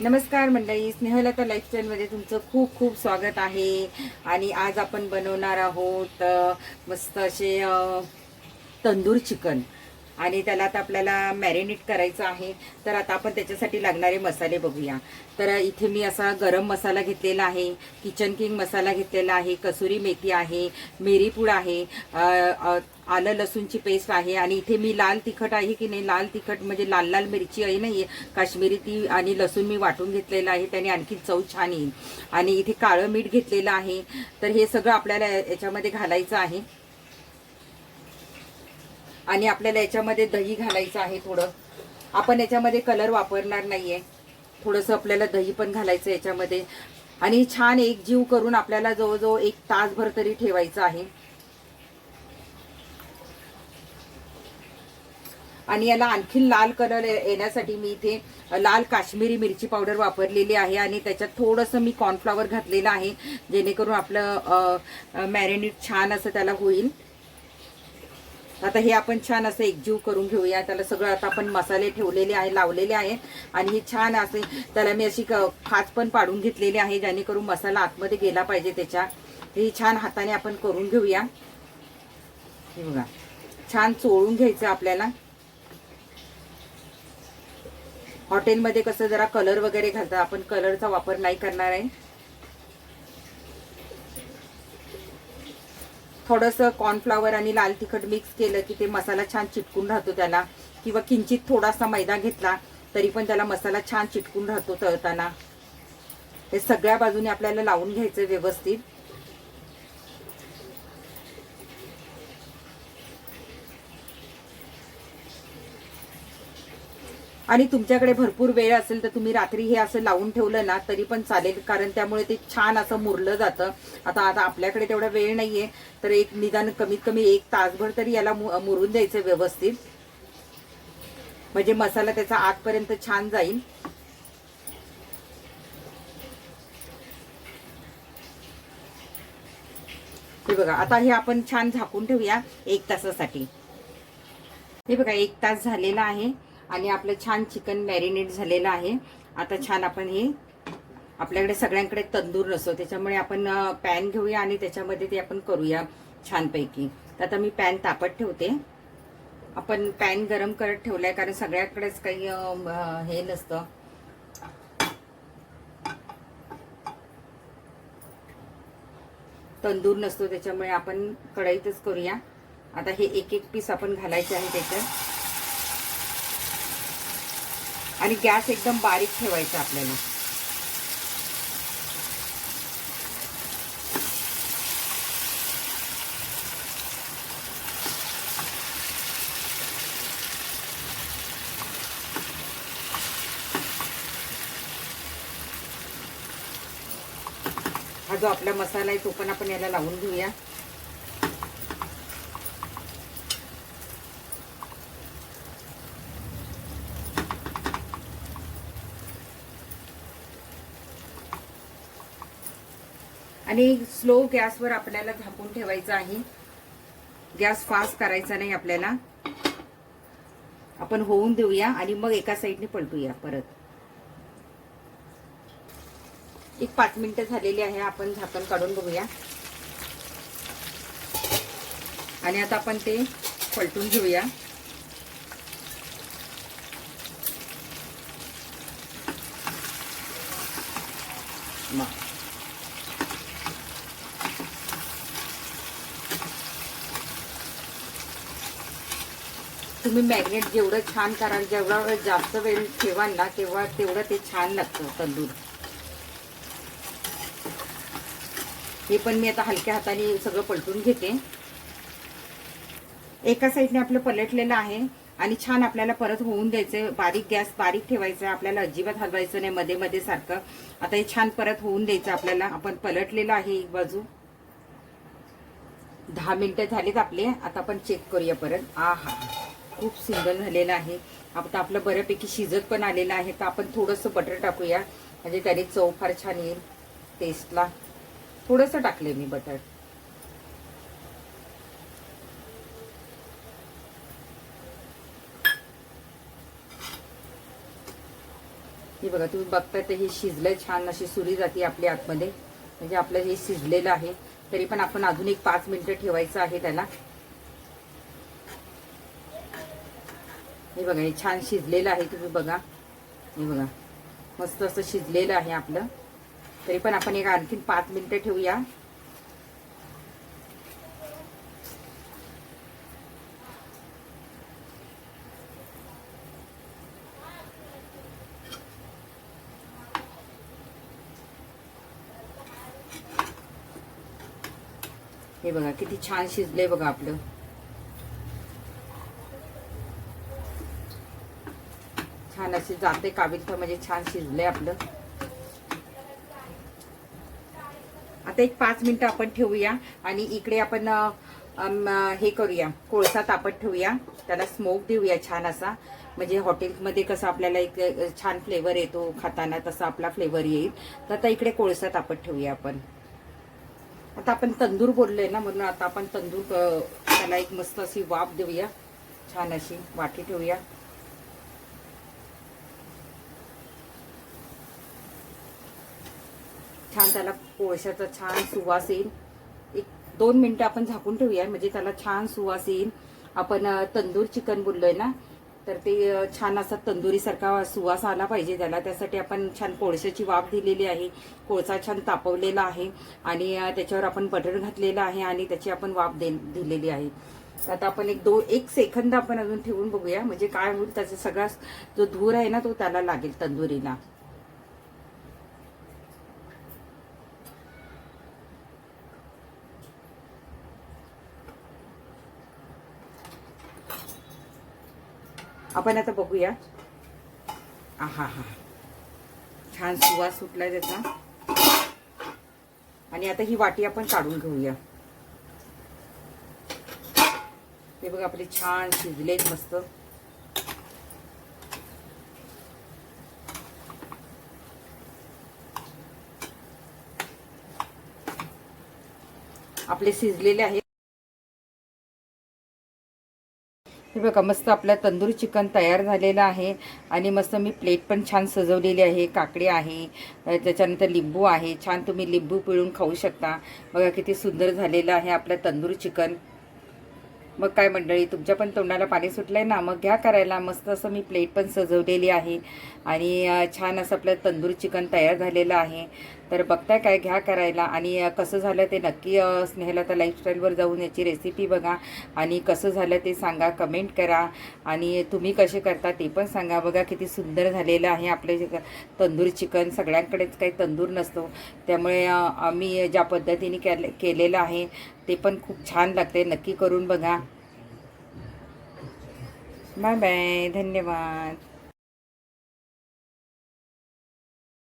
नमस्कार मंडळी स्नेहलता लाईफस्टाईलमध्ये तुमचं खूप खूप स्वागत आहे. आणि आज आपण बनवणार आहोत मस्त असे तंदूर चिकन. आणि त्याला आता आपल्याला मॅरिनेट करायचं आहे. तर आता आपण त्याच्यासाठी लागणारे मसाले बघूया. तर इथे मी असा गरम मसाला घेतलेला आहे किचन किंग मसाला घेतलेला आहे कसुरी मेथी आहे मिरीपूड आहे आलं लसूणची पेस्ट आहे आणि इथे मी लाल तिखट आहे की नाही? लाल तिखट म्हणजे लाल लाल मिरची आहे नाही काश्मीरी ती आणि लसूण मी वाटून घेतलेलं आहे त्याने आणखी चव छान येईल. आणि इथे काळं मीठ घेतलेलं आहे. तर हे सगळं आपल्याला याच्यामध्ये घालायचं आहे. आणि आपल्याला याच्यामध्ये दही घालायचं आहे थोडं. आपण याच्यामध्ये कलर वापरणार नाहीये. थोडंसं आपल्याला दही पण घालायचं याच्यामध्ये. आणि छान एक जीव करून आपल्याला जवळजवळ एक तासभर तरी ठेवायचं आहे. आणि याला आणखी लाल कलर येण्यासाठी मी इथे लाल काश्मीरी मिरची पावडर वापरलेली आहे आणि त्याच्यात थोडंसं मी कॉर्नफ्लॉवर घातलेलं आहे जेणेकरून आपलं मॅरिनेट छान असं त्याला होईल. आता हे आपण छान असं एकजीव करून घेऊया. त्याला सगळं आता आपण मसाले ठेवलेले आहे लावलेले आहेत आणि हे छान असे त्याला मी अशी क- खाच पण पाडून घेतलेली आहे जेणेकरून मसाला आतमध्ये गेला पाहिजे त्याच्या. हे छान हाताने आपण करून घेऊया. हे बघा छान चोळून घ्यायचं आपल्याला. हॉटेलमध्ये कसं जरा कलर वगैरे घालतात आपण कलरचा वापर नाही करणार आहे. थोडंसं कॉर्नफ्लॉवर आणि लाल तिखट मिक्स केलं की ते मसाला छान चिटकून राहतो त्याला. किंवा किंचित थोडासा मैदा घेतला तरी पण त्याला मसाला छान चिटकून राहतो तळताना. हे सगळ्या बाजूने आपल्याला लावून घ्यायचं व्यवस्थित. आणि तुमच्याकडे भरपूर वेळ असेल तर तुम्ही रात्री हे असं लावून ठेवलं ना तरी पण चालेल कारण त्यामुळे ते छान असं मुरलं जातं. आता आता आपल्याकडे तेवढा वेळ नाहीये तर एक निदान कमीत कमी एक तासभर तरी याला मु- मुरून द्यायचं व्यवस्थित. म्हणजे मसाला त्याचा आतपर्यंत छान जाईल. हे बघा आता हे आपण छान झाकून ठेवूया एक तासासाठी. हे बघा एक तास झालेला आहे. आणि आपलं छान चिकन मॅरिनेट झालेलं आहे. आता छान आपण हे आपल्याकडे सगळ्यांकडे तंदूर नसतो. त्याच्यामुळे आपण पॅन घेऊया आणि त्याच्यामध्ये ते आपण करूया छानपैकी. तर आता मी पॅन तापत ठेवते. आपण पॅन गरम करत ठेवलाय कारण सगळ्याकडेच काही हे नसतं. तंदूर नसतो त्याच्यामुळे आपण कढईतच करूया. आता हे एक एक पीस आपण घालायचे आहे त्याच्यात. आणि गॅस एकदम बारीक ठेवायचा आपल्याला. हा जो आपला मसाला आहे तो पण आपण याला लावून घेऊया. आणि स्लो गॅसवर आपल्याला झाकून ठेवायचं आहे. गॅस फास्ट करायचा नाही आपल्याला. आपण होऊन देऊया आणि मग एका साईडने पलटूया परत. एक पाच मिनिटं झालेली आहे आपण झाकण काढून बघूया. आणि आता आपण ते पलटून घेऊया. मग तुम्ही मॅग्नेट जेवढं छान कराल जेवढा जास्त वेळ ठेवाल ना तेव्हा तेवढं ते छान लागतं तंदूर. हे पण मी आता हलक्या हाताने सगळं पलटून घेते. एका साईडने आपलं पलटलेलं आहे आणि छान आपल्याला परत होऊन द्यायचं बारीक गॅस बारीक ठेवायचं आपल्याला अजिबात हलवायचं नाही मध्ये मध्ये सारखं. आता हे छान परत होऊन द्यायचं आपल्याला. आपण पलटलेलं आहे एक बाजू. दहा मिनिटं झालीत आपले. आता आपण चेक करूया परत. आ हा खूप सिंगल झालेला आहे. आता आपलं बऱ्यापैकी शिजत पण आलेलं आहे. तर आपण थोडंसं बटर टाकूया. म्हणजे त्याने चव फार छान येईल टेस्टला थोडंसं टाकले मी बटर. हे बघा तुम्ही बघताय तर हे शिजलंय छान. अशी सुरी जाते आपल्या आतमध्ये. म्हणजे आपलं हे शिजलेलं आहे. तरी पण आपण अजून एक पाच मिनिटं ठेवायचं आहे त्याला. हे बघा हे छान शिजलेलं आहे तुम्ही बघा. हे बघा मस्त असं शिजलेलं आहे आपलं. तरी पण आपण एक आणखीन पाच मिनिटं ठेवूया. हे बघा किती छान शिजलंय बघा आपलं. छान असे जाते काबिल तर म्हणजे छान शिजले आपलं. आता एक पाच मिनिटं आपण ठेवूया आणि इकडे आपण हे करूया. कोळसा तापत ठेवूया. त्याला स्मोक देऊया छान असा. म्हणजे हॉटेलमध्ये कसं आपल्याला एक छान फ्लेवर येतो खाताना तसा आपला फ्लेवर येईल. तर आता इकडे कोळसा तापत ठेवूया आपण. आता आपण तंदूर बोललोय ना म्हणून आता आपण तंदूर त्याला एक मस्त अशी वाफ देऊया. छान अशी वाटी ठेवूया. छान त्याला कोळशाचा छान सुवास येईल. एक दोन मिनटं आपण झाकून ठेवूया म्हणजे त्याला छान सुवास येईल. आपण तंदूर चिकन बोललोय ना तर ते छान असा तंदुरीसारखा सुवास आला पाहिजे त्याला. त्यासाठी आपण छान कोळशाची वाफ दिलेली आहे कोळसा छान तापवलेला आहे आणि त्याच्यावर आपण बटर घातलेलं आहे आणि त्याची आपण वाफ दे दिलेली आहे. आता आपण एक दो एक सेकंद आपण अजून ठेवून बघूया म्हणजे काय होईल त्याचा सगळा जो धूर आहे ना तो त्याला लागेल तंदुरीला. आपण आता बघूया. आहा हा छान सुवास सुटलाय त्याचा. आणि आता ही वाटी आपण काढून घेऊया. हे बघा आपले छान शिजलेत मस्त. आपले शिजलेले आहेत. बघा मस्त आपलं तंदूर चिकन तयार झालेलं आहे. आणि मस्त मी प्लेट पण छान सजवलेली आहे. काकडी आहे त्याच्यानंतर लिंबू आहे. छान तुम्ही लिंबू पिळून खाऊ शकता. बघा किती सुंदर झालेलं आहे आपलं तंदूर चिकन. मग काय मंडळी तुमच्या पण तोंडाला पाणी सुटलंय ना? मग घ्या करायला. मस्त असं मी प्लेट पण सजवलेली आहे. आणि छान असं आपलं तंदूर चिकन तयार झालेलं आहे. तर बघताय काय घ्या करायला. आणि कसं झालं ते नक्की स्नेहला स्नेहलता लाईफस्टाईलवर जाऊन याची रेसिपी बघा. आणि कसं झालं ते सांगा कमेंट करा. आणि तुम्ही कसे करता ते पण सांगा. बघा किती सुंदर झालेलं आहे आपले जे तंदूर चिकन. सगळ्यांकडेच काही तंदूर नसतो. त्यामुळे आम्ही ज्या पद्धतीने केलेलं आहे ते पण खूप छान लागते. नक्की करून बघा. Bye bye. धन्यवाद.